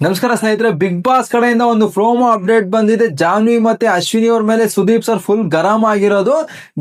ನಮಸ್ಕಾರ ಸ್ನೇಹಿತರೆ big boss ಕಡೆಯಿಂದ ಒಂದು ಪ್ರೋಮೋ ಅಪ್ಡೇಟ್ ಬಂದಿದೆ. ಜಾನ್ವಿ ಮತ್ತೆ ಅಶ್ವಿನಿ ಅವ್ರ ಮೇಲೆ ಸುದೀಪ್ ಸರ್ ಫುಲ್ ಗರಂ ಆಗಿರೋದು.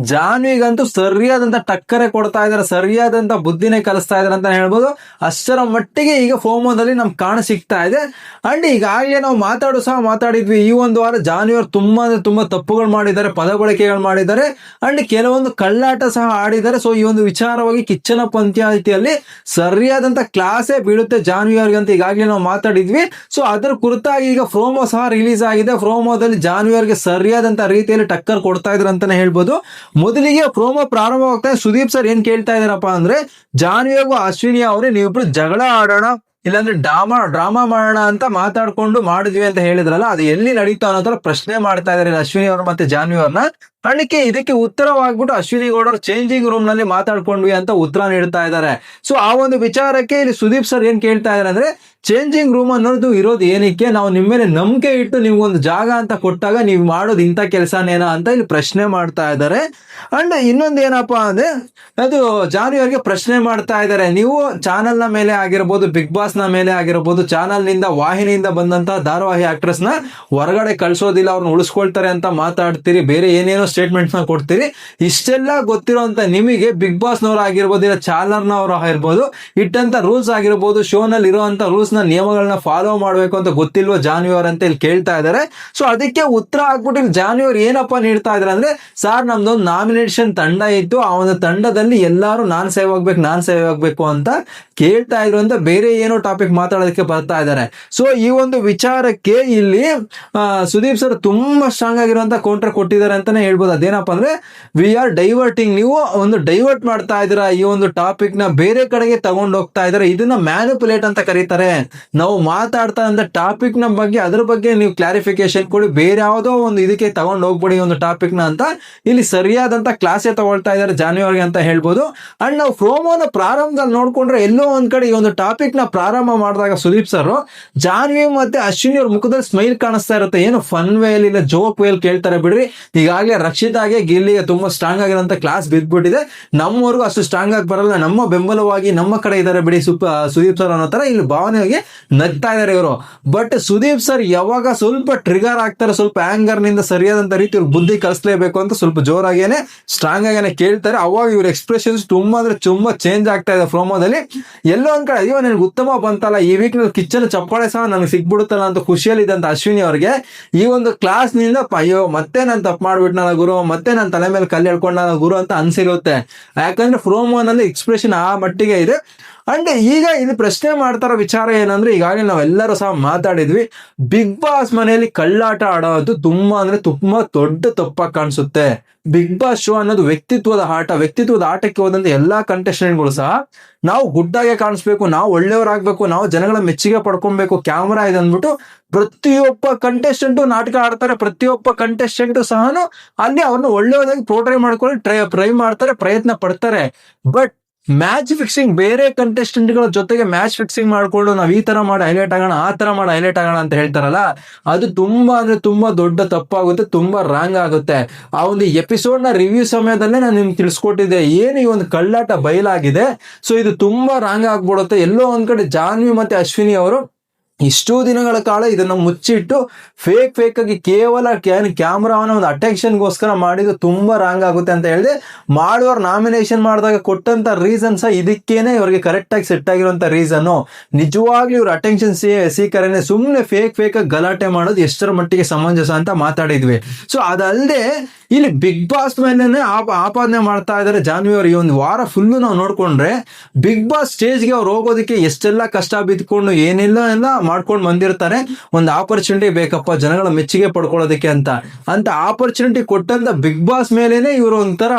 ಜಾನ್ವಿಗಂತೂ ಸರಿಯಾದಂತ ಟಕ್ಕರೆ ಕೊಡ್ತಾ ಇದಾರೆ, ಸರಿಯಾದಂತ ಬುದ್ಧಿನೇ ಕಲಿಸ್ತಾ ಇದಾರೆ ಅಂತ ಹೇಳ್ಬೋದು. ಅಷ್ಟರ ಮಟ್ಟಿಗೆ ಈಗ ಫೋಮೋದಲ್ಲಿ ನಮ್ಗೆ ಕಾಣ ಸಿಗ್ತಾ ಇದೆ. ಅಂಡ್ ಈಗಾಗಲೇ ನಾವು ಮಾತಾಡೋ ಸಹ ಮಾತಾಡಿದ್ವಿ. ಈ ಒಂದು ವಾರ ಜಾನ್ವಿ ಅವ್ರು ತುಂಬಾ ಅಂದ್ರೆ ತುಂಬಾ ತಪ್ಪುಗಳು ಮಾಡಿದ್ದಾರೆ ಪದ ಬಳಕೆಗಳು ಮಾಡಿದ್ದಾರೆ. ಅಂಡ್ ಕೆಲವೊಂದು ಕಳ್ಳಾಟ ಸಹ ಆಡಿದ್ದಾರೆ. ಸೊ ಈ ಒಂದು ವಿಚಾರವಾಗಿ ಕಿಚ್ಚನ ಪಂಚಾಯಿತಿಯಲ್ಲಿ ಸರಿಯಾದಂತ ಕ್ಲಾಸೇ ಬೀಳುತ್ತೆ ಜಾನ್ವಿ ಅವ್ರಿಗೆ ಅಂತ ಈಗಾಗಲೇ ನಾವು ಮಾತಾಡಿದ್ವಿ. ಸೊ ಅದರ ಕುರಿತಾಗಿ ಈಗ ಫ್ರೋಮೋ ಸಹ ರಿಲೀಸ್ ಆಗಿದೆ. ಫ್ರೋಮೋದಲ್ಲಿ ಜಾನ್ವಿಯರ್ಗೆ ಸರಿಯಾದಂತ ರೀತಿಯಲ್ಲಿ ಟಕ್ಕರ್ ಕೊಡ್ತಾ ಇದ್ರು ಅಂತಾನೆ ಹೇಳ್ಬೋದು. ಮೊದಲಿಗೆ ಪ್ರೋಮೋ ಪ್ರಾರಂಭವಾಗ್ತಾ ಸುದೀಪ್ ಸರ್ ಏನ್ ಕೇಳ್ತಾ ಇದಾರಪ್ಪ ಅಂದ್ರೆ ಜಾನ್ವಿಯರ್ಗೂ ಅಶ್ವಿನಿ ಅವರೇ ನೀವಿಬ್ರು ಜಗಳ ಆಡೋಣ, ಇಲ್ಲಾಂದ್ರೆ ಡ್ರಾಮಾ ಡ್ರಾಮಾ ಮಾಡೋಣ ಅಂತ ಮಾತಾಡ್ಕೊಂಡು ಮಾಡಿದ್ವಿ ಅಂತ ಹೇಳಿದ್ರಲ್ಲ, ಅದು ಎಲ್ಲಿ ನಡೀತಾ ಅನ್ನೋ ಪ್ರಶ್ನೆ ಮಾಡ್ತಾ ಇದಾರೆ ಅಶ್ವಿನಿ ಅವರು ಮತ್ತೆ ಜಾನ್ವಿ ಅವ್ರನ್ನ. ಅದಕ್ಕೆ ಇದಕ್ಕೆ ಉತ್ತರವಾಗ್ಬಿಟ್ಟು ಅಶ್ವಿನಿ ಗೌಡರು ಚೇಂಜಿಂಗ್ ರೂಮ್ನಲ್ಲಿ ಮಾತಾಡ್ಕೊಂಡ್ವಿ ಅಂತ ಉತ್ತರ ನೀಡ್ತಾ ಇದ್ದಾರೆ. ಸೊ ಆ ಒಂದು ವಿಚಾರಕ್ಕೆ ಇಲ್ಲಿ ಸುದೀಪ್ ಸರ್ ಏನ್ ಕೇಳ್ತಾ ಇದಾರೆ ಅಂದ್ರೆ ಚೇಂಜಿಂಗ್ ರೂಮ್ ಅನ್ನೋದು ಇರೋದು ಏನಕ್ಕೆ? ನಾವು ನಿಮ್ಮ ಮೇಲೆ ನಂಬಿಕೆ ಇಟ್ಟು ನಿಮ್ಗೊಂದು ಜಾಗ ಅಂತ ಕೊಟ್ಟಾಗ ನೀವು ಮಾಡೋದು ಇಂಥ ಕೆಲಸನೇನಾ ಅಂತ ಇಲ್ಲಿ ಪ್ರಶ್ನೆ ಮಾಡ್ತಾ ಇದ್ದಾರೆ. ಅಂಡ್ ಇನ್ನೊಂದು ಏನಪ್ಪಾ ಅಂದ್ರೆ, ಅದು ಜಾನಿ ಅವ್ರಿಗೆ ಪ್ರಶ್ನೆ ಮಾಡ್ತಾ ಇದ್ದಾರೆ. ನೀವು ಚಾನೆಲ್ನ ಮೇಲೆ ಆಗಿರ್ಬೋದು ಬಿಗ್ ಬಾಸ್ನ ಮೇಲೆ ಆಗಿರ್ಬೋದು ಚಾನೆಲ್ನಿಂದ, ವಾಹಿನಿಯಿಂದ ಬಂದಂತ ಧಾರಾವಾಹಿ ಆಕ್ಟ್ರೆಸ್ನ ಹೊರಗಡೆ ಕಳ್ಸೋದಿಲ್ಲ ಅವ್ರನ್ನ ಉಳಿಸ್ಕೊಳ್ತಾರೆ ಅಂತ ಮಾತಾಡ್ತೀರಿ. ಬೇರೆ ಏನೇನೋ ಸ್ಟೇಟ್ಮೆಂಟ್ಸ್ನ ಕೊಡ್ತೀರಿ. ಇಷ್ಟೆಲ್ಲ ಗೊತ್ತಿರೋಂತ ನಿಮಗೆ ಬಿಗ್ ಬಾಸ್ ನವರು ಆಗಿರ್ಬೋದು, ಇಲ್ಲ ಚಾಲರ್ನವರು ನವರು ಆಗಿರ್ಬೋದು ಇಟ್ಟಂತ ರೂಲ್ಸ್ ಆಗಿರ್ಬೋದು ಶೋ ನಲ್ಲಿ ಇರುವಂತ ರೂಲ್ಸ್ನ ನಿಯಮಗಳನ್ನ ಫಾಲೋ ಮಾಡ್ಬೇಕು ಅಂತ ಗೊತ್ತಿಲ್ವಾ ಜಾನ್ವಿ ಅವ್ರ ಅಂತ ಇಲ್ಲಿ ಕೇಳ್ತಾ ಇದ್ದಾರೆ. ಸೊ ಅದಕ್ಕೆ ಉತ್ತರ ಹಾಕ್ಬಿಟ್ಟು ಇಲ್ಲಿ ಏನಪ್ಪಾ ಏನಪ್ಪ ನೀಡ್ತಾ ಇದ್ರೆ ಅಂದ್ರೆ ಸರ್ ನಮ್ದೊಂದು ನಾಮಿನೇಷನ್ ತಂಡ ಇತ್ತು. ಆ ಒಂದು ತಂಡದಲ್ಲಿ ಎಲ್ಲಾರು ನಾನ್ ಸೇವ್ ಆಗ್ಬೇಕು, ನಾನ್ ಸೇವ್ ಆಗ್ಬೇಕು ಅಂತ ಕೇಳ್ತಾ ಇದ್ರು ಅಂತ ಬೇರೆ ಏನೋ ಟಾಪಿಕ್ ಮಾತಾಡೋದಕ್ಕೆ ಬರ್ತಾ ಇದ್ದಾರೆ. ಸೊ ಈ ಒಂದು ವಿಚಾರಕ್ಕೆ ಇಲ್ಲಿ ಸುದೀಪ್ ಸರ್ ತುಂಬಾ ಸ್ಟ್ರಾಂಗ್ ಆಗಿರುವಂತ ಕೌಂಟರ್ ಕೊಟ್ಟಿದ್ದಾರೆ ಅಂತಾನೆ ಹೇಳ್ಬೋದು. ಅದೇನಪ್ಪ ಅಂದ್ರೆ ವಿ ಆರ್ ಡೈವರ್ಟಿಂಗ್ ನೀವು ಒಂದು ಡೈವರ್ಟ್ ಮಾಡ್ತಾ ಇದ್ದೀರಾ, ಈ ಒಂದು ಟಾಪಿಕ್ನ ಬೇರೆ ಕಡೆಗೆ ತಗೊಂಡು ಹೋಗ್ತಾ ಇದ್ದಾರೆ, ಇದನ್ನ ಮ್ಯಾನಿಪುಲೇಟ್ ಅಂತ ಕರೀತಾರೆ. ನಾವು ಮಾತಾಡ್ತಾ ಇದ್ದ ನ ಬಗ್ಗೆ, ಅದ್ರ ಬಗ್ಗೆ ನೀವು ಕ್ಲಾರಿಫಿಕೇಶನ್ ಕೊಡಿ, ಬೇರೆ ಯಾವುದೋ ಒಂದು ಇದಕ್ಕೆ ತಗೊಂಡು ಹೋಗ್ಬಿಡಿ ಒಂದು ಟಾಪಿಕ್ನ ಅಂತ. ಇಲ್ಲಿ ಸರಿಯಾದಂತ ಕ್ಲಾಸೇ ತಗೊಳ್ತಾ ಇದ್ದಾರೆ ಜಾನ್ವರಿ ಅಂತ ಹೇಳ್ಬೋದು. ಅಂಡ್ ನಾವು ಪ್ರೋಮೋನ ಪ್ರಾರಂಭದಲ್ಲಿ ನೋಡ್ಕೊಂಡ್ರೆ ಎಲ್ಲೋ ಒಂದ್ ಕಡೆ ಈ ಒಂದು ಟಾಪಿಕ್ನ ಪ್ರಾರಂಭ ಮಾಡಿದಾಗ ಸುದೀಪ್ ಸರ್ ಜಾನ್ವಿ ಮತ್ತೆ ಅಶ್ವಿನಿ ಅವ್ರ ಮುಖದಲ್ಲಿ ಸ್ಮೈಲ್ ಕಾಣಿಸ್ತಾ ಇರುತ್ತೆ. ಏನು ಫನ್ ವೇಲ್ ಇಲ್ಲ ಜೋಕ್ ವೇಲ್ ಕೇಳ್ತಾರೆ ಬಿಡ್ರಿ. ಈಗಾಗಲೇ ರಕ್ಷಿತಾಗೆ ಗಿಲ್ಲಿಗೆ ತುಂಬಾ ಸ್ಟ್ರಾಂಗ್ ಆಗಿರೋಂಥ ಕ್ಲಾಸ್ ಬಿದ್ದ್ಬಿಟ್ಟಿದೆ ನಮ್ಮವರೆಗೂ ಅಷ್ಟು ಸ್ಟ್ರಾಂಗ್ ಆಗಿ ಬರಲ್ಲ. ನಮ್ಮ ಬೆಂಬಲವಾಗಿ ನಮ್ಮ ಕಡೆ ಇದ್ದಾರೆ ಬಿಡಿ ಸುಪ್ ಸುದೀಪ್ ಸರ್ ಅನ್ನೋ ತರ ಇಲ್ಲಿ ಭಾವನೆಗೆ ನಗ್ತಾ ಇದ್ದಾರೆ ಇವರು. ಬಟ್ ಸುದೀಪ್ ಸರ್ ಯಾವಾಗ ಸ್ವಲ್ಪ ಟ್ರಿಗರ್ ಆಗ್ತಾರೆ, ಸ್ವಲ್ಪ ಆಂಗರ್ನಿಂದ ಸರಿಯಾದಂತ ರೀತಿ ಇವ್ರು ಬುದ್ಧಿ ಕಲಿಸ್ಲೇಬೇಕು ಅಂತ ಸ್ವಲ್ಪ ಜೋರಾಗೇನೆ ಸ್ಟ್ರಾಂಗ್ ಆಗೇನೆ ಕೇಳ್ತಾರೆ. ಅವಾಗ ಇವ್ರ ಎಕ್ಸ್ಪ್ರೆಷನ್ಸ್ ತುಂಬಾ ಅಂದ್ರೆ ತುಂಬಾ ಚೇಂಜ್ ಆಗ್ತಾ ಇದೆ ಪ್ರೋಮೋದಲ್ಲಿ. ಎಲ್ಲೋ ಒಂದ್ ಕಡೆ, ಅಯ್ಯೋ, ನನಗೆ ಉತ್ತಮ ಬಂತಲ್ಲ, ಈ ವೀಕ್ ಕಿಚ್ಚನ್ ಚಪ್ಪಾಳೆ ಸಹ ನನಗೆ ಸಿಗ್ಬಿಡುತ್ತಲ್ಲ ಅಂತ ಖುಷಿಯಲ್ಲಿ ಇದ್ದಂತ ಅಶ್ವಿನಿ ಅವ್ರಿಗೆ, ಈ ಒಂದು ಕ್ಲಾಸ್ನಿಂದ ಅಯ್ಯೋ ಮತ್ತೆ ನಾನು ತಪ್ಪು ಮಾಡ್ಬಿಟ್ನಲ್ಲ ಗುರು, ಮತ್ತೆ ನನ್ನ ತಲೆ ಮೇಲೆ ಕಲ್ಲು ಎಳ್ಕೊಂಡ ಗುರು ಅಂತ ಅನ್ಸಿರುತ್ತೆ. ಯಾಕಂದ್ರೆ ಫ್ರೋಮೋನಲ್ಲಿ ಎಕ್ಸ್ಪ್ರೆಷನ್ ಆ ಮಟ್ಟಿಗೆ ಇದೆ. ಅಂಡ್ ಈಗ ಇಲ್ಲಿ ಪ್ರಶ್ನೆ ಮಾಡ್ತಾರೋ ವಿಚಾರ ಏನಂದ್ರೆ, ಈಗಾಗಲೇ ನಾವೆಲ್ಲರೂ ಸಹ ಮಾತಾಡಿದ್ವಿ. ಬಿಗ್ ಬಾಸ್ ಮನೆಯಲ್ಲಿ ಕಳ್ಳಾಟ ಆಡೋದು ತುಂಬಾ ಅಂದ್ರೆ ತುಂಬಾ ದೊಡ್ಡ ತಪ್ಪಾಗಿ ಕಾಣಿಸುತ್ತೆ. ಬಿಗ್ ಬಾಸ್ ಶೋ ಅನ್ನೋದು ವ್ಯಕ್ತಿತ್ವದ ಆಟ, ವ್ಯಕ್ತಿತ್ವದ ಆಟಕ್ಕೆ ಹೋದಂತ ಎಲ್ಲಾ ಕಂಟೆಸ್ಟೆಂಟ್ಗಳು ಸಹ ನಾವು ಗುಡ್ಡಾಗೆ ಕಾಣಿಸ್ಬೇಕು, ನಾವು ಒಳ್ಳೆಯವರಾಗ್ಬೇಕು, ನಾವು ಜನಗಳ ಮೆಚ್ಚುಗೆ ಪಡ್ಕೊಬೇಕು ಕ್ಯಾಮ್ರಾ ಇದೆ ಅಂದ್ಬಿಟ್ಟು ಪ್ರತಿಯೊಬ್ಬ ಕಂಟೆಸ್ಟೆಂಟು ನಾಟಕ ಆಡ್ತಾರೆ, ಪ್ರತಿಯೊಬ್ಬ ಕಂಟೆಸ್ಟೆಂಟ್ ಸಹನು ಅಲ್ಲಿ ಅವ್ರನ್ನ ಒಳ್ಳೆಯದಾಗಿ ಪ್ರೋಟ್ರೈ ಮಾಡ್ಕೊಂಡು ಟ್ರೈ ಟ್ರೈ ಮಾಡ್ತಾರೆ, ಪ್ರಯತ್ನ ಪಡ್ತಾರೆ. ಬಟ್ ಮ್ಯಾಚ್ ಫಿಕ್ಸಿಂಗ್ ಬೇರೆ ಕಂಟೆಸ್ಟೆಂಟ್ಗಳ ಜೊತೆಗೆ ಮ್ಯಾಚ್ ಫಿಕ್ಸಿಂಗ್ ಮಾಡಿಕೊಂಡು ನಾವು ಈ ತರ ಮಾಡಿ ಹೈಲೈಟ್ ಆಗೋಣ, ಆ ತರ ಮಾಡಿ ಹೈಲೈಟ್ ಆಗೋಣ ಅಂತ ಹೇಳ್ತಾರಲ್ಲ, ಅದು ತುಂಬಾ ಅಂದ್ರೆ ತುಂಬಾ ದೊಡ್ಡ ತಪ್ಪಾಗುತ್ತೆ, ತುಂಬಾ ರಾಂಗ್ ಆಗುತ್ತೆ. ಆ ಒಂದು ಎಪಿಸೋಡ್ನ ರಿವ್ಯೂ ಸಮಯದಲ್ಲೇ ನಾನು ನಿಮ್ಗೆ ತಿಳಿಸ್ಕೊಟ್ಟಿದ್ದೆ, ಏನು ಈ ಒಂದು ಕಳ್ಳಾಟ ಬಯಲಾಗಿದೆ. ಸೊ ಇದು ತುಂಬಾ ರಾಂಗ್ ಆಗ್ಬಿಡುತ್ತೆ. ಎಲ್ಲೋ ಒಂದ್ ಕಡೆ ಜಾನ್ವಿ ಮತ್ತೆ ಅಶ್ವಿನಿ ಅವರು ಇಷ್ಟೋ ದಿನಗಳ ಕಾಲ ಇದನ್ನ ಮುಚ್ಚಿಟ್ಟು ಫೇಕ್ ಫೇಕ್ ಆಗಿ ಕೇವಲ ಕ್ಯಾಮ್ರಾವನ್ನ ಒಂದು ಅಟೆನ್ಷನ್ಗೋಸ್ಕರ ಮಾಡಿದ್ದು ತುಂಬಾ ರಾಂಗ್ ಆಗುತ್ತೆ ಅಂತ ಹೇಳಿದೆ, ಮಾಡುವವ್ರು ನಾಮಿನೇಷನ್ ಮಾಡಿದಾಗ ಕೊಟ್ಟಂತ ರೀಸನ್ ಸಹ ಇದಕ್ಕೇನೆ ಇವರಿಗೆ ಕರೆಕ್ಟ್ ಆಗಿ ಸೆಟ್ ಆಗಿರುವಂತ ರೀಸನ್ ನಿಜವಾಗ್ಲೂ ಇವ್ರ ಅಟೆನ್ಷನ್ ಸೀಕರನೆ ಸುಮ್ಮನೆ ಫೇಕ್ ಫೇಕ್ ಗಲಾಟೆ ಮಾಡೋದು ಎಷ್ಟರ ಮಟ್ಟಿಗೆ ಸಮಂಜಸ ಅಂತ ಮಾತಾಡಿದ್ವಿ. ಸೊ ಅದಲ್ಲದೆ ಇಲ್ಲಿ ಬಿಗ್ ಬಾಸ್ ಮೇಲೆ ಆಪಾದನೆ ಮಾಡ್ತಾ ಇದ್ದಾರೆ ಜಾನ್ವಿ ಅವರು ಈ ಒಂದು ವಾರ ಫುಲ್ಲು ನಾವು ನೋಡ್ಕೊಂಡ್ರೆ ಬಿಗ್ ಬಾಸ್ ಸ್ಟೇಜ್ಗೆ ಅವ್ರು ಹೋಗೋದಕ್ಕೆ ಎಷ್ಟೆಲ್ಲ ಕಷ್ಟ ಬಿದ್ಕೊಂಡು ಏನಿಲ್ಲ ಎಲ್ಲ ಮಾಡ್ಕೊಂಡು ಬಂದಿರ್ತಾರೆ. ಒಂದು ಆಪರ್ಚುನಿಟಿ ಬೇಕಪ್ಪ, ಜನಗಳ ಮೆಚ್ಚುಗೆ ಪಡ್ಕೊಳ್ಳೋದಕ್ಕೆ ಅಂತ. ಅಂತ ಆಪರ್ಚುನಿಟಿ ಕೊಟ್ಟಂತ ಬಿಗ್ ಬಾಸ್ ಮೇಲೇನೆ ಇವರು ಒಂಥರ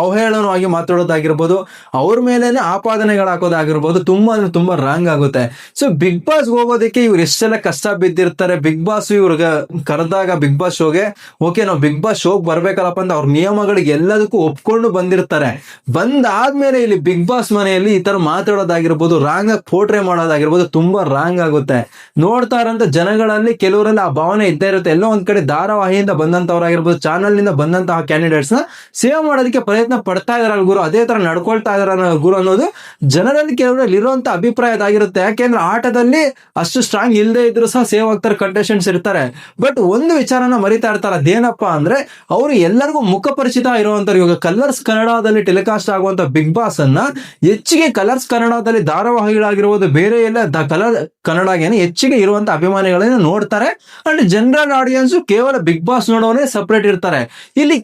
ಅವಹೇಳನವಾಗಿ ಮಾತಾಡೋದಾಗಿರ್ಬೋದು, ಅವ್ರ ಮೇಲೇನೆ ಆಪಾದನೆಗಳು ಹಾಕೋದಾಗಿರ್ಬೋದು, ತುಂಬಾ ಅಂದ್ರೆ ತುಂಬಾ ರಾಂಗ್ ಆಗುತ್ತೆ. ಸೊ ಬಿಗ್ ಬಾಸ್ ಹೋಗೋದಕ್ಕೆ ಇವ್ರು ಎಷ್ಟೆಲ್ಲ ಕಷ್ಟ ಬಿದ್ದಿರ್ತಾರೆ ಬಿಗ್ ಬಾಸ್ ಇವ್ರಿಗೆ ಕರೆದಾಗ ಬಿಗ್ ಬಾಸ್ ಶೋಗೆ ಓಕೆ ನಾವು ಬಿಗ್ ಬಾಸ್ ಶೋಗೆ ಬರ್ಬೇಕು. ಬರ್ಬೇಕಲ್ಲಪ್ಪ ಅಂತ ಅವ್ರ ನಿಯಮಗಳಿಗೆ ಎಲ್ಲದಕ್ಕೂ ಒಪ್ಕೊಂಡು ಬಂದಿರ್ತಾರೆ. ಬಂದಾದ್ಮೇಲೆ ಇಲ್ಲಿ ಬಿಗ್ ಬಾಸ್ ಮನೆಯಲ್ಲಿ ಈ ತರ ಮಾತಾಡೋದಾಗಿರ್ಬೋದು ರಾಂಗ್ ಆಗಿ ಪೋಟ್ರೆ ಮಾಡೋದಾಗಿರ್ಬೋದು ತುಂಬಾ ರಾಂಗ್ ಆಗುತ್ತೆ. ನೋಡ್ತಾ ಇರೋಂಥ ಜನಗಳಲ್ಲಿ ಕೆಲವರಲ್ಲಿ ಆ ಭಾವನೆ ಇದ್ದೇ ಇರುತ್ತೆ. ಎಲ್ಲೋ ಒಂದ್ ಕಡೆ ಧಾರಾವಾಹಿಯಿಂದ ಬಂದಂತವ್ರಾಗಿರ್ಬೋದು ಚಾನಲ್ನಿಂದ ಬಂದಂತಹ ಕ್ಯಾಂಡಿಡೇಟ್ಸ್ನ ಸೇವ್ ಮಾಡೋದಕ್ಕೆ ಪ್ರಯತ್ನ ಪಡ್ತಾ ಇದಾರ ಗುರು. ಅದೇ ತರ ನಡ್ಕೊಳ್ತಾ ಇದಾರ ಗುರು ಅನ್ನೋದು ಜನರಲ್ಲಿ ಕೆಲವರಲ್ಲಿ ಇರುವಂತ ಅಭಿಪ್ರಾಯ ಅದಾಗಿರುತ್ತೆ ಯಾಕೆಂದ್ರೆ ಆಟದಲ್ಲಿ ಅಷ್ಟು ಸ್ಟ್ರಾಂಗ್ ಇಲ್ಲದೆ ಇದ್ರು ಸಹ ಸೇವ್ ಆಗ್ತಾರೆ ಕಂಟೆಸ್ಟೆಂಟ್ಸ್ ಇರ್ತಾರೆ. ಬಟ್ ಒಂದು ವಿಚಾರನ ಮರಿತಾ ಇರ್ತಾರೆ, ಅದೇನಪ್ಪಾ ಅಂದ್ರೆ ಅವರು ಎಲ್ಲರಿಗೂ ಮುಖ ಪರಿಚಿತ ಇರುವಂತವ್ರು ಇವಾಗ ಕಲರ್ಸ್ ಕನ್ನಡದಲ್ಲಿ ಟೆಲಿಕಾಸ್ಟ್ ಆಗುವಂತ ಬಿಗ್ ಬಾಸ್ ಅನ್ನ ಹೆಚ್ಚಿಗೆ ಕಲರ್ಸ್ ಕನ್ನಡದಲ್ಲಿ ಧಾರಾವಾಹಿಗಳಾಗಿರ್ಬೋದು, ಬೇರೆ ಎಲ್ಲ ದ ಕಲರ್ ಕನ್ನಡಗೇನೆ ಹೆಚ್ಚಿಗೆ ಇರುವಂತ ಅಭಿಮಾನಿಗಳನ್ನ ನೋಡ್ತಾರೆ. ಅಂಡ್ ಜನರಲ್ ಆಡಿಯನ್ಸ್ ಕೇವಲ ಬಿಗ್ ಬಾಸ್ ನೋಡೋನೇ ಸಪ್ರೇಟ್ ಇರ್ತಾರೆ. ಇಲ್ಲಿ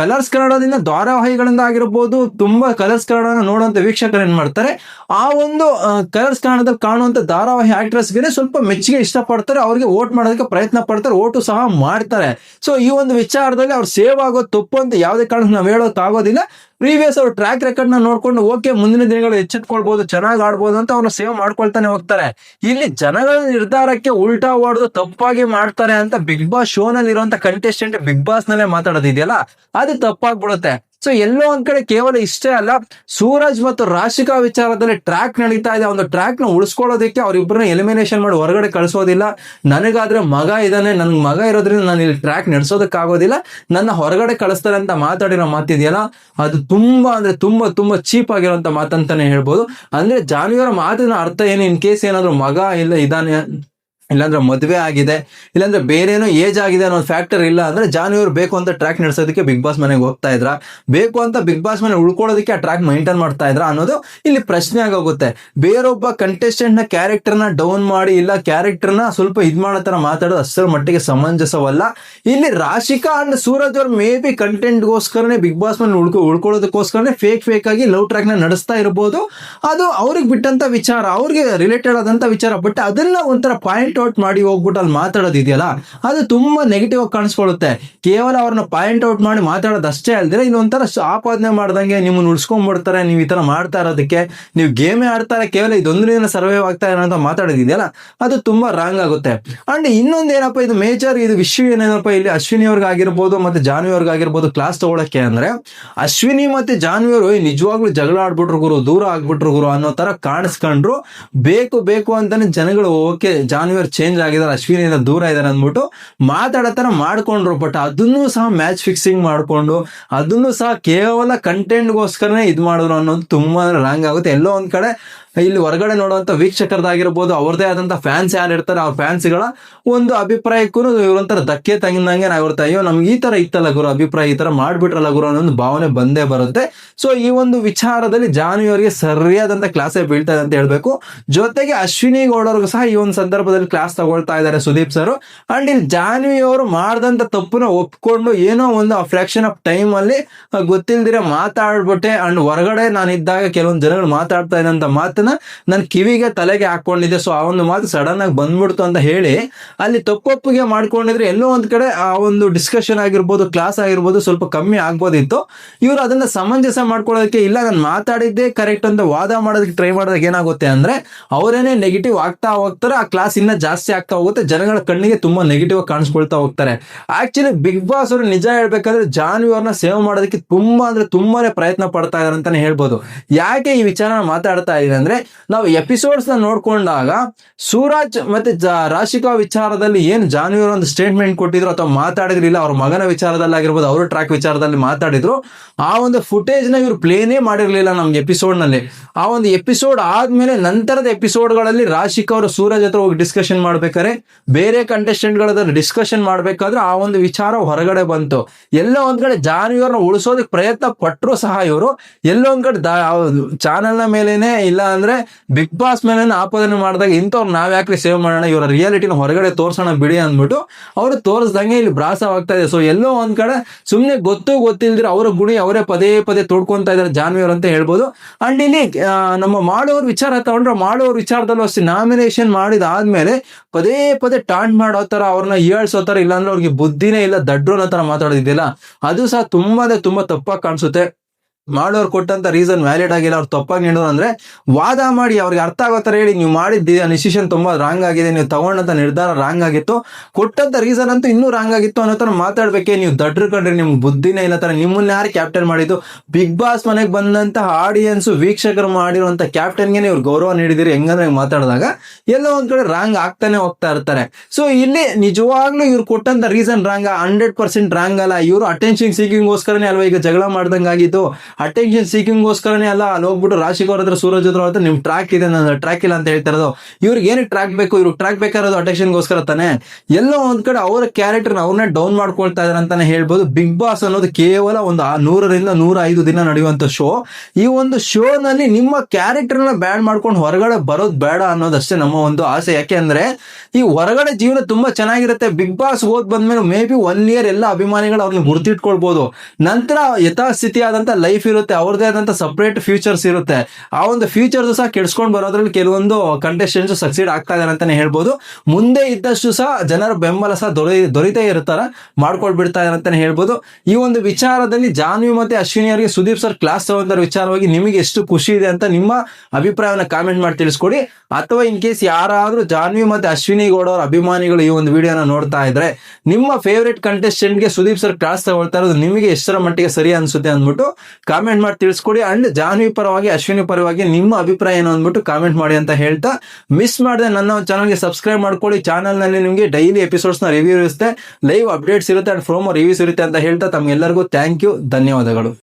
ಕಲರ್ಸ್ ಕನ್ನಡದಿಂದ ಧಾರಾವಾಹಿಗಳಿಂದ ಆಗಿರ್ಬೋದು, ತುಂಬಾ ಕಲರ್ಸ್ ಕನ್ನಡನ ನೋಡುವಂತ ವೀಕ್ಷಕರು ಏನ್ ಮಾಡ್ತಾರೆ, ಆ ಒಂದು ಕಲರ್ಸ್ ಕನ್ನಡದಲ್ಲಿ ಕಾಣುವಂತ ಧಾರಾವಾಹಿ ಆಕ್ಟ್ರೆಸ್ಗೆ ಸ್ವಲ್ಪ ಮೆಚ್ಚುಗೆ ಇಷ್ಟಪಡ್ತಾರೆ, ಅವ್ರಿಗೆ ವೋಟ್ ಮಾಡೋದಕ್ಕೆ ಪ್ರಯತ್ನ ಪಡ್ತಾರೆ ಓಟು ಸಹ ಮಾಡ್ತಾರೆ. ಸೊ ಈ ಒಂದು ವಿಚಾರದಲ್ಲಿ ಅವ್ರು ಸೇವ್ ಆಗೋದು ತಪ್ಪು ಅಂತ ಯಾವುದೇ ಕಾರಣಕ್ಕೂ ನಾವು ಹೇಳೋಕ್ಕಾಗೋದಿಲ್ಲ. ಪ್ರೀವಿಯಸ್ ಅವ್ರ ಟ್ರ್ಯಾಕ್ ರೆಕಾರ್ಡ್ನ ನೋಡ್ಕೊಂಡು ಓಕೆ ಮುಂದಿನ ದಿನಗಳು ಎಚ್ಚೆತ್ಕೊಳ್ಬಹುದು ಚೆನ್ನಾಗಿ ಆಡ್ಬೋದು ಅಂತ ಅವ್ರನ್ನ ಸೇವ್ ಮಾಡ್ಕೊಳ್ತಾನೆ ಹೋಗ್ತಾರೆ. ಇಲ್ಲಿ ಜನಗಳ ನಿರ್ಧಾರಕ್ಕೆ ಉಲ್ಟಾ ಹೊಡೆದು ತಪ್ಪಾಗಿ ಮಾಡ್ತಾರೆ ಅಂತ ಬಿಗ್ ಬಾಸ್ ಶೋ ನಲ್ಲಿ ಇರುವಂತ ಕಂಟೆಸ್ಟೆಂಟ್ ಬಿಗ್ ಬಾಸ್ ನಲ್ಲೇ ಮಾತಾಡೋದಿದೆಯಲ್ಲ? ಅದು ತಪ್ಪಾಗ್ಬಿಡುತ್ತೆ. ಸೊ ಎಲ್ಲೋ ಒಂದ್ ಕಡೆ ಕೇವಲ ಇಷ್ಟೇ ಅಲ್ಲ, ಸೂರಜ್ ಮತ್ತು ರಾಶಿಕಾ ವಿಚಾರದಲ್ಲಿ ಟ್ರ್ಯಾಕ್ ನಡೀತಾ ಇದೆ. ಒಂದು ಟ್ರ್ಯಾಕ್ನ ಉಳಿಸ್ಕೊಳ್ಳೋದಕ್ಕೆ ಅವ್ರಿಬ್ಬರನ್ನ ಎಲಿಮಿನೇಷನ್ ಮಾಡಿ ಹೊರಗಡೆ ಕಳಿಸೋದಿಲ್ಲ. ನನಗಾದ್ರೆ ಮಗ ಇದಾನೆ ನನ್ಗೆ ಮಗ ಇರೋದ್ರಿಂದ ನಾನು ಇಲ್ಲಿ ಟ್ರ್ಯಾಕ್ ನಡೆಸೋದಕ್ಕಾಗೋದಿಲ್ಲ. ನನ್ನ ಹೊರಗಡೆ ಕಳಿಸ್ತಾರೆ ಅಂತ ಮಾತಾಡಿರೋ ಮಾತಿದೆಯಲ್ಲ? ಅದು ತುಂಬಾ ಅಂದ್ರೆ ತುಂಬಾ ತುಂಬಾ ಚೀಪ್ ಮಾತು ಮಾತಂತಾನೆ ಹೇಳ್ಬೋದು. ಅಂದ್ರೆ ಜಾನ್ವಿಯವರ ಮಾತಿನ ಅರ್ಥ ಏನು? ಇನ್ ಕೇಸ್ ಏನಾದ್ರು ಮಗ ಇಲ್ಲ ಇದಾನೆ ಇಲ್ಲಾಂದ್ರೆ ಮದುವೆ ಆಗಿದೆ, ಇಲ್ಲಾಂದ್ರೆ ಬೇರೇನೋ ಏಜ್ ಆಗಿದೆ ಅನ್ನೋ ಫ್ಯಾಕ್ಟರ್ ಇಲ್ಲ ಅಂದ್ರೆ ಜಾನ್ವಿಯವ್ರು ಬೇಕು ಅಂತ ಟ್ರ್ಯಾಕ್ ನಡೆಸೋದಕ್ಕೆ ಬಿಗ್ ಬಾಸ್ ಮನೆಗೆ ಹೋಗ್ತಾ ಇದ್ರ. ಬೇಕು ಅಂತ ಬಿಗ್ ಬಾಸ್ ಮನೆ ಉಳ್ಕೊಳ್ಳೋದಕ್ಕೆ ಆ ಟ್ರ್ಯಾಕ್ ಮೈಂಟೈನ್ ಮಾಡ್ತಾ ಇದ್ರ ಅನ್ನೋದು ಇಲ್ಲಿ ಪ್ರಶ್ನೆ ಆಗೋಗುತ್ತೆ. ಬೇರೊಬ್ಬ ಕಂಟೆಸ್ಟೆಂಟ್ನ ಡೌನ್ ಮಾಡಿ ಇಲ್ಲ ಕ್ಯಾರೆಕ್ಟರ್ ಸ್ವಲ್ಪ ಇದ್ ಮಾಡೋ ತರ ಮಾತಾಡೋದು ಅಷ್ಟರ ಮಟ್ಟಿಗೆ ಸಮಂಜಸವಲ್ಲ. ಇಲ್ಲಿ ರಾಶಿಕಾ ಅಂಡ್ ಸೂರಜ್ ಅವ್ರು ಮೇ ಬಿ ಕಂಟೆಂಟ್ ಗೋಸ್ಕರನೇ ಬಿಗ್ ಬಾಸ್ ಮನೆ ಉಳ್ಕೊ, ಉಳ್ಕೊಳ್ಳೋದಕ್ಕೋಸ್ಕರನೇ ಫೇಕ್ ಫೇಕ್ ಆಗಿ ಲವ್ ಟ್ರ್ಯಾಕ್ನ ನಡೆಸ್ತಾ ಇರ್ಬೋದು. ಅದು ಅವ್ರಿಗೆ ಬಿಟ್ಟಂತ ವಿಚಾರ, ಅವ್ರಿಗೆ ರಿಲೇಟೆಡ್ ಆದಂತ ವಿಚಾರ ಬಟ್ ಅದನ್ನ ಒಂಥರ ಪಾಯಿಂಟ್ ಔಟ್ ಮಾಡಿ ಹೋಗ್ಬಿಟ್ಟು ಅಲ್ಲಿ ಮಾತಾಡೋದಿದೆಯಲ್ಲ, ಅದು ತುಂಬಾ ನೆಗೆಟಿವ್ ಆಗಿ ಕಾಣಿಸ್ಕೊಳ್ಳುತ್ತೆ. ಕೇವಲ ಅವ್ರನ್ನ ಪಾಯಿಂಟ್ ಔಟ್ ಮಾಡಿ ಮಾತಾಡೋದು ಅಷ್ಟೇ ಅಲ್ದಿರ ಇದೊಂಥರ ಆಪಾದನೆ ಮಾಡ್ದಂಗೆ ನಿಮ್ಮನ್ನ ಉಳಿಸ್ಕೊಂಡ್ಬಿಡ್ತಾರೆ, ನೀವು ಈ ತರ ಮಾಡ್ತಾ ಇರೋದಕ್ಕೆ, ನೀವು ಗೇಮೇ ಆಡ್ತಾರೆ, ಕೇವಲ ಇದೊಂದರಿಂದ ಸರ್ವೈವ್ ಆಗ್ತಾ ಇರೋ ಅಂತ ಮಾತಾಡೋದಿದೆಯಲ್ಲ, ಅದು ತುಂಬಾ ರಾಂಗ್ ಆಗುತ್ತೆ. ಅಂಡ್ ಇನ್ನೊಂದು ಏನಪ್ಪ, ಇದು ಮೇಜರ್ ಇದು ವಿಷಯ ಏನೇನಪ್ಪ ಇಲ್ಲಿ ಅಶ್ವಿನಿ ಅವ್ರಿಗೆ ಆಗಿರ್ಬೋದು ಮತ್ತೆ ಜಾನ್ವಿ ಅವ್ರಿಗೆ ಆಗಿರ್ಬೋದು ಕ್ಲಾಸ್ ತಗೊಳಕ್ಕೆ ಅಂದ್ರೆ, ಅಶ್ವಿನಿ ಮತ್ತೆ ಜಾನ್ವಿ ಅವರು ನಿಜವಾಗ್ಲೂ ಜಗಳ ಆಡ್ಬಿಟ್ರು ಗುರು, ದೂರ ಆಗ್ಬಿಟ್ರು ಗುರು ಅನ್ನೋ ತರ ಕಾಣಿಸ್ಕೊಂಡ್ರು. ಬೇಕು ಬೇಕು ಅಂತಾನೆ ಜನಗಳು ಓಕೆ, ಜಾನ್ವಿ ಚೇಂಜ್ ಆಗಿದ್ದಾರೆ ಅಶ್ವಿನಿಂದ ದೂರ ಇದ್ದಾರೆ ಅಂದ್ಬಿಟ್ಟು ಮಾತಾಡೋ ಮಾಡ್ಕೊಂಡ್ರು ಬಟ್ ಅದನ್ನು ಸಹ ಮ್ಯಾಚ್ ಫಿಕ್ಸಿಂಗ್ ಮಾಡ್ಕೊಂಡು, ಅದನ್ನು ಸಹ ಕೇವಲ ಕಂಟೆಂಟ್ಗೋಸ್ಕರನೇ ಇದು ಮಾಡಿದ್ರು ಅನ್ನೋದು ತುಂಬಾ ರಾಂಗ್ ಆಗುತ್ತೆ. ಎಲ್ಲೋ ಒಂದ್ ಕಡೆ ಇಲ್ಲಿ ಹೊರಗಡೆ ನೋಡುವಂತ ವೀಕ್ಷಕರದಾಗಿರ್ಬೋದು ಅವ್ರದೇ ಆದಂತ ಫ್ಯಾನ್ಸ್ ಯಾರು ಇರ್ತಾರೆ, ಅವ್ರ ಫ್ಯಾನ್ಸ್ಗಳ ಒಂದು ಅಭಿಪ್ರಾಯಕ್ಕೂ ಇವ್ರಂತರ ಧಕ್ಕೆ ತಂಗಿದಂಗೆ ನಾವಿರ್ತಾ ಅಯ್ಯೋ ನಮ್ಗೆ ಈ ತರ ಇತ್ತಲ್ಲ ಗುರು, ಅಭಿಪ್ರಾಯ ಈ ತರ ಮಾಡ್ಬಿಟ್ರಲ್ಲ ಗುರು ಅನ್ನೋ ಒಂದು ಭಾವನೆ ಬಂದೇ ಬರುತ್ತೆ. ಸೊ ಈ ಒಂದು ವಿಚಾರದಲ್ಲಿ ಜಾನ್ವಿ ಅವರಿಗೆ ಸರಿಯಾದಂತ ಕ್ಲಾಸೇ ಬೀಳ್ತಾ ಇದೆ ಅಂತ ಹೇಳ್ಬೇಕು. ಜೊತೆಗೆ ಅಶ್ವಿನಿ ಗೌಡವ್ರಿಗೂ ಸಹ ಈ ಒಂದು ಸಂದರ್ಭದಲ್ಲಿ ಕ್ಲಾಸ್ ತಗೊಳ್ತಾ ಇದ್ದಾರೆ ಸುದೀಪ್ ಸರ್. ಅಂಡ್ ಇಲ್ಲಿ ಜಾನ್ವಿ ಅವರು ಮಾಡಿದಂತ ತಪ್ಪನ್ನ ಒಪ್ಕೊಂಡು ಏನೋ ಒಂದು ಫ್ರಾಕ್ಷನ್ ಆಫ್ ಟೈಮ್ ಅಲ್ಲಿ ಗೊತ್ತಿಲ್ದಿರ ಮಾತಾಡ್ಬಿಟ್ಟೆ. ಅಂಡ್ ಹೊರಗಡೆ ನಾನು ಇದ್ದಾಗ ಕೆಲವೊಂದು ಜನಗಳು ಮಾತಾಡ್ತಾ ಇದ್ದಂತ ಮಾತನ್ನ ನನ್ನ ಕಿವಿಗೆ ತಲೆಗೆ ಹಾಕೊಂಡಿದ್ದೆ. ಸೊ ಆ ಒಂದು ಮಾತು ಸಡನ್ ಆಗಿ ಬಂದ್ಬಿಡ್ತು ಅಂತ ಹೇಳಿ, ಅಲ್ಲಿ ತಪ್ಪೊಪ್ಪಿಗೆ ಮಾಡ್ಕೊಂಡಿದ್ರೆ ಎಲ್ಲೋ ಒಂದ್ ಕಡೆ ಆ ಒಂದು ಡಿಸ್ಕಷನ್ ಆಗಿರ್ಬೋದು ಕ್ಲಾಸ್ ಆಗಿರ್ಬೋದು ಸ್ವಲ್ಪ ಕಮ್ಮಿ ಆಗ್ಬೋದಿತ್ತು. ಇವರು ಅದನ್ನ ಸಮಂಜಸ ಮಾಡ್ಕೊಳ್ಳೋದಕ್ಕೆ ಇಲ್ಲ, ನಾನು ಮಾತಾಡಿದ್ದೆ ಕರೆಕ್ಟ್ ಅಂತ ವಾದ ಮಾಡೋದಕ್ಕೆ ಟ್ರೈ ಮಾಡೋದಕ್ಕೆ ಏನಾಗುತ್ತೆ ಅಂದ್ರೆ, ಅವರೇನೆ ನೆಗೆಟಿವ್ ಆಗ್ತಾ ಹೋಗ್ತಾರೆ, ಆ ಕ್ಲಾಸ್ ಇನ್ನ ಜಾಸ್ತಿ ಆಗ್ತಾ ಹೋಗುತ್ತೆ, ಜನಗಳ ಕಣ್ಣಿಗೆ ತುಂಬಾ ನೆಗೆಟಿವ್ ಆಗಿ ಕಾಣಿಸ್ಕೊಳ್ತಾ ಹೋಗ್ತಾರೆ. ಆಕ್ಚುಲಿ ಬಿಗ್ ಬಾಸ್ ಅವರು ನಿಜ ಹೇಳ್ಬೇಕಾದ್ರೆ ಜಾನ್ವಿ ಅವ್ರನ್ನ ಸೇವ್ ಮಾಡೋದಕ್ಕೆ ತುಂಬಾ ಅಂದ್ರೆ ತುಂಬಾನೇ ಪ್ರಯತ್ನ ಪಡ್ತಾ ಇದಾರೆ ಅಂತಾನೆ ಹೇಳ್ಬೋದು. ಯಾಕೆ ಈ ವಿಚಾರ ಮಾತಾಡ್ತಾ ಇದ್ದೀನಿ ಅಂದ್ರೆ ನಾವು ಎಪಿಸೋಡ್ಸ್ನ ನೋಡ್ಕೊಂಡಾಗ ಸೂರಜ್ ಮತ್ತೆ ರಾಶಿಕಾ ವಿಚಾರದಲ್ಲಿ ಏನ್ ಜಾನ್ವಿ ಒಂದು ಸ್ಟೇಟ್ಮೆಂಟ್ ಕೊಟ್ಟಿದ್ರು ಅಥವಾ ಮಾತಾಡಿದ್ರಿಲ್ಲ ಅವ್ರ ಮಗನ ವಿಚಾರದಲ್ಲಿ ಆಗಿರ್ಬೋದು, ಅವ್ರ ಟ್ರ್ಯಾಕ್ ವಿಚಾರದಲ್ಲಿ ಮಾತಾಡಿದ್ರು, ಆ ಒಂದು ಫುಟೇಜ್ನ ಇವ್ರು ಪ್ಲೇನೇ ಮಾಡಿರ್ಲಿಲ್ಲ ನಮ್ಗೆ ಎಪಿಸೋಡ್ನಲ್ಲಿ. ಆ ಒಂದು ಎಪಿಸೋಡ್ ಆದ್ಮೇಲೆ ನಂತರದ ಎಪಿಸೋಡ್ಗಳಲ್ಲಿ ರಾಶಿಕಾ ಅವರು ಸೂರಜ್ ಹತ್ರ ಹೋಗಿ ಡಿಸ್ಕಷನ್ ಮಾಡ್ಬೇಕಾದ್ರೆ, ಬೇರೆ ಕಂಟೆಸ್ಟೆಂಟ್ಗಳ ಡಿಸ್ಕಷನ್ ಮಾಡ್ಬೇಕಾದ್ರೆ ಆ ಒಂದು ವಿಚಾರ ಹೊರಗಡೆ ಬಂತು. ಎಲ್ಲ ಒಂದ್ ಕಡೆ ಜಾನ್ವಿಯವ್ರನ್ನ ಉಳಿಸೋದಕ್ಕೆ ಪ್ರಯತ್ನ ಪಟ್ಟರು ಸಹ ಇವರು. ಎಲ್ಲೋ ಒಂದ್ ಕಡೆ ಚಾನೆಲ್ನ ಮೇಲೇನೆ ಇಲ್ಲ ಅಂದ್ರೆ ಬಿಗ್ ಬಾಸ್ ಮೇಲೆ ಆಪಾದನೆ ಮಾಡಿದಾಗ ಇಂಥವ್ರು ನಾವ್ ಯಾಕೆ ಸೇವ್ ಮಾಡೋಣ? ಇವರ ರಿಯಾಲಿಟಿನ ಹೊರಗಡೆ ತೋರ್ಸೋಣ ಬಿಡಿ ಅಂದ್ಬಿಟ್ಟು ಅವರು ತೋರಿಸ್ದಂಗೆ ಇಲ್ಲಿ ಭ್ರಾಸವಾಗ್ತಾ ಇದೆ. ಸೊ ಎಲ್ಲೋ ಒಂದ್ ಕಡೆ ಸುಮ್ನೆ ಗೊತ್ತು ಗೊತ್ತಿಲ್ದಿರ ಅವರ ಗುಣಿ ಅವರೇ ಪದೇ ಪದೇ ತೋಡ್ಕೊಂತಾ ಇದಾರೆ ಜಾನ್ವಿಯವ್ರು ಅಂತ ಹೇಳ್ಬೋದು. ಅಂಡ್ ಇಲ್ಲಿ ನಮ್ಮ ಮಾಡೋರ್ ವಿಚಾರ ತಗೊಂಡ್ರೆ ಮಾಡೋರ್ ವಿಚಾರದಲ್ಲೂ ಅಷ್ಟೇ ನಾಮಿನೇಷನ್ ಮಾಡಿದಾದ್ಮೇಲೆ ಪದೇ ಪದೇ ಟಾಂಟ್ ಮಾಡೋ ತರ ಅವ್ರನ್ನ ಏಳ್ಸೋ ತರ ಇಲ್ಲಾಂದ್ರೆ ಅವ್ರಿಗೆ ಬುದ್ಧಿನೇ ಇಲ್ಲ ದಡ್ರು ಅನ್ನೋ ತರ ಮಾತಾಡೋದಿದೆಯಲ್ಲ? ಅದು ಸಹ ತುಂಬಾನೇ ತುಂಬಾ ತಪ್ಪಾಗಿ ಕಾಣಿಸುತ್ತೆ. ಮಾಡೋರು ಕೊಟ್ಟಂತ ರೀಸನ್ ವ್ಯಾಲಿಡ್ ಆಗಿಲ್ಲ, ಅವ್ರು ತಪ್ಪಾಗಿ ನೀಡೋರು ಅಂದ್ರೆ ವಾದ ಮಾಡಿ, ಅವ್ರಿಗೆ ಅರ್ಥ ಆಗೋ ಥರ ಹೇಳಿ, ನೀವು ಮಾಡಿದ್ದ ಡಿಸಿಷನ್ ತುಂಬಾ ರಾಂಗ್ ಆಗಿದೆ, ನೀವು ತಗೊಂಡಂತ ನಿರ್ಧಾರ ರಾಂಗ್ ಆಗಿತ್ತು, ಕೊಟ್ಟಂತ ರೀಸನ್ ಅಂತೂ ಇನ್ನೂ ರಾಂಗ್ ಆಗಿತ್ತು ಅನ್ನೋ ತರ ಮಾತಾಡ್ಬೇಕೆ, ನೀವು ದಡ್ರು ಕಂಡ್ರೆ ಬುದ್ಧಿನೇ ಇಲ್ಲ ತರ ನಿಮ್ಮನ್ನ ಯಾರು ಕ್ಯಾಪ್ಟನ್ ಮಾಡಿದ್ದು? ಬಿಗ್ ಬಾಸ್ ಮನೆಗೆ ಬಂದಂತ ಆಡಿಯನ್ಸ್ ವೀಕ್ಷಕರು ಮಾಡಿರುವಂತ ಕ್ಯಾಪ್ಟನ್ಗೆ ನೀವು ಗೌರವ ನೀಡಿದಿರಿ, ಹೆಂಗಂದ್ರೆ ಮಾತಾಡಿದಾಗ ಎಲ್ಲೋ ಒಂದ್ ಕಡೆ ರಾಂಗ್ ಆಗ್ತಾನೆ ಹೋಗ್ತಾ ಇರ್ತಾರೆ. ಸೊ ಇಲ್ಲಿ ನಿಜವಾಗ್ಲೂ ಇವ್ರು ಕೊಟ್ಟಂತ reason wrong hundred percent wrong ಅಲ್ಲ, ಇವರು ಅಟೆನ್ಷನ್ ಸೀಕಿಂಗ್ಗೋಸ್ಕರನೇ ಅಲ್ವಾ ಈಗ ಜಗಳ ಮಾಡ್ದಂಗೆ ಆಗಿದ್ದು? ಅಟೆನ್ಷನ್ ಸೀಕಿಂಗ್ಗೋಸ್ಕರನೇ ಅಲ್ಲ ಅಲ್ಲಿ ಹೋಗ್ಬಿಟ್ಟು ರಾಶಿಕ್ ಹತ್ರ ಸೂರಜ್ ಹತ್ರ ಹತ್ರ ನಿಮ್ ಟ್ರ್ಯಾಕ್ ಇದೆ, ನನ್ನ ಟ್ರ್ಯಾಕ್ ಇಲ್ಲ ಅಂತ ಹೇಳ್ತಾ ಇರೋದು. ಇವ್ರಿಗೆ ಏನಕ್ಕೆ ಟ್ರ್ಯಾಕ್ ಬೇಕು? ಇವ್ರಿಗೆ ಟ್ರ್ಯಾಕ್ ಬೇಕಾಗಿರೋದು ಅಟೆನ್ಷನ್ಗೋಸ್ಕರ ತಾನೆ? ಎಲ್ಲೋ ಒಂದ್ ಕಡೆ ಅವರ ಕ್ಯಾರೆಕ್ಟರ್ ಅವ್ರನ್ನ ಡೌನ್ ಮಾಡ್ಕೊಳ್ತಾ ಇದಾರೆ ಅಂತಾನೆ ಹೇಳ್ಬೋದು. ಬಿಗ್ ಬಾಸ್ ಅನ್ನೋದು ಕೇವಲ ಒಂದು ನೂರರಿಂದ ನೂರ ಐದು ದಿನ ನಡೆಯುವಂತ ಶೋ ಈ ಒಂದು ಶೋ ನಲ್ಲಿ ನಿಮ್ಮ ಕ್ಯಾರೆಕ್ಟರ್ನ ಬ್ಯಾಡ್ ಮಾಡ್ಕೊಂಡು ಹೊರಗಡೆ ಬರೋದು ಬೇಡ ಅನ್ನೋದಷ್ಟೇ ನಮ್ಮ ಒಂದು ಆಸೆ. ಯಾಕೆ ಅಂದ್ರೆ, ಈ ಹೊರಗಡೆ ಜೀವನ ತುಂಬಾ ಚೆನ್ನಾಗಿರುತ್ತೆ. ಬಿಗ್ ಬಾಸ್ ಓದ್ ಬಂದ್ಮೇಲೆ ಮೇ ಬಿ ಒನ್ ಇಯರ್ ಎಲ್ಲ ಅಭಿಮಾನಿಗಳು ಅವ್ರನ್ನ ಗುರ್ತಿಟ್ಕೊಳ್ಬಹುದು ನಂತರ ಯಥಾಸ್ಥಿತಿ ಆದಂತ ಲೈಫ್ ಇರುತ್ತೆ ಅವ್ರದೇ ಆದಂತ ಸಪ್ರೇಟ್ ಫ್ಯೂಚರ್ಸ್ ಇರುತ್ತೆ. ಆ ಒಂದು ಫ್ಯೂಚರ್ ಸಹ ಕೆಡ್ಸ್ಕೊಂಡ್ ಬರೋದ್ರಲ್ಲಿ ಕೆಲವೊಂದು ಕಂಟೆಸ್ಟೆಂಟ್ಸ್ ಸಕ್ಸೀಡ್ ಆಗ್ತಾ ಇದಾರೆ ಅಂತಾನೆ ಹೇಳ್ಬೋದು. ಮುಂದೆ ಇದ್ದಷ್ಟು ಸಹ ಜನರ ಬೆಂಬಲ ಸಹ ದೊರೆ, ದೊರೀತೇ ಇರ್ತಾರ ಮಾಡ್ಕೊಳ್ಬಿಡ್ತಾ ಇದಾರೆ ಅಂತಾನೆ ಹೇಳ್ಬೋದು. ಈ ಒಂದು ವಿಚಾರದಲ್ಲಿ ಜಾನ್ವಿ ಮತ್ತೆ ಅಶ್ವಿನಿ ಅವರಿಗೆ ಸುದೀಪ್ ಸರ್ ಕ್ಲಾಸ್ ತಗೊಂತಾರ ವಿಚಾರವಾಗಿ ನಿಮಗೆ ಎಷ್ಟು ಖುಷಿ ಇದೆ ಅಂತ ನಿಮ್ಮ ಅಭಿಪ್ರಾಯವನ್ನ ಕಾಮೆಂಟ್ ಮಾಡಿ ತಿಳಿಸ್ಕೊಡಿ. ಅಥವಾ ಇನ್ ಕೇಸ್ ಯಾರಾದ್ರೂ ಜಾನ್ವಿ ಮತ್ತೆ ಅಶ್ವಿನಿ ಗೌಡ ಅವರ ಅಭಿಮಾನಿಗಳು ಈ ಒಂದು ವಿಡಿಯೋನ ನೋಡ್ತಾ ಇದ್ರೆ, ನಿಮ್ಮ ಫೇವ್ರೆಟ್ಗೆ ಸುದೀಪ್ ಸರ್ ಕ್ಲಾಸ್ ತಗೊಳ್ತಾ ಇರೋದು ನಿಮಗೆ ಎಷ್ಟರ ಮಟ್ಟಿಗೆ ಸರಿ ಅನ್ಸುತ್ತೆ ಅಂದ್ಬಿಟ್ಟು ಕಾಮೆಂಟ್ ಮಾಡಿ ತಿಳಿಸ್ಕೊಡಿ. ಅಂಡ್ ಜಾನ್ವಿ ಪರವಾಗಿ, ಅಶ್ವಿನಿ ಪರವಾಗಿ ನಿಮ್ಮ ಅಭಿಪ್ರಾಯ ಏನು ಅಂದ್ಬಿಟ್ಟು ಕಾಮೆಂಟ್ ಮಾಡಿ ಅಂತ ಹೇಳ್ತಾ ಮಿಸ್ ಮಾಡದೆ ನನ್ನ ಚಾನಲ್ಗೆ ಸಬ್ಸ್ಕ್ರೈಬ್ ಮಾಡ್ಕೊಳ್ಳಿ ಚಾನಲ್ನಲ್ಲಿ ನಿಮಗೆ ಡೈಲಿ ಎಪಿಸೋಡ್ಸ್ನ ರಿವ್ಯೂ ಇರುತ್ತೆ. ಲೈವ್ ಅಪ್ಡೇಟ್ಸ್ ಇರುತ್ತೆ ಅಂಡ್ ಫ್ರೋಮೋ ರಿವ್ಯೂಸ್ ಇರುತ್ತೆ ಅಂತ ಹೇಳ್ತಾ ತಮ್ಗೆಲ್ಲರಿಗೂ ಥ್ಯಾಂಕ್ ಯು ಧನ್ಯವಾದಗಳು.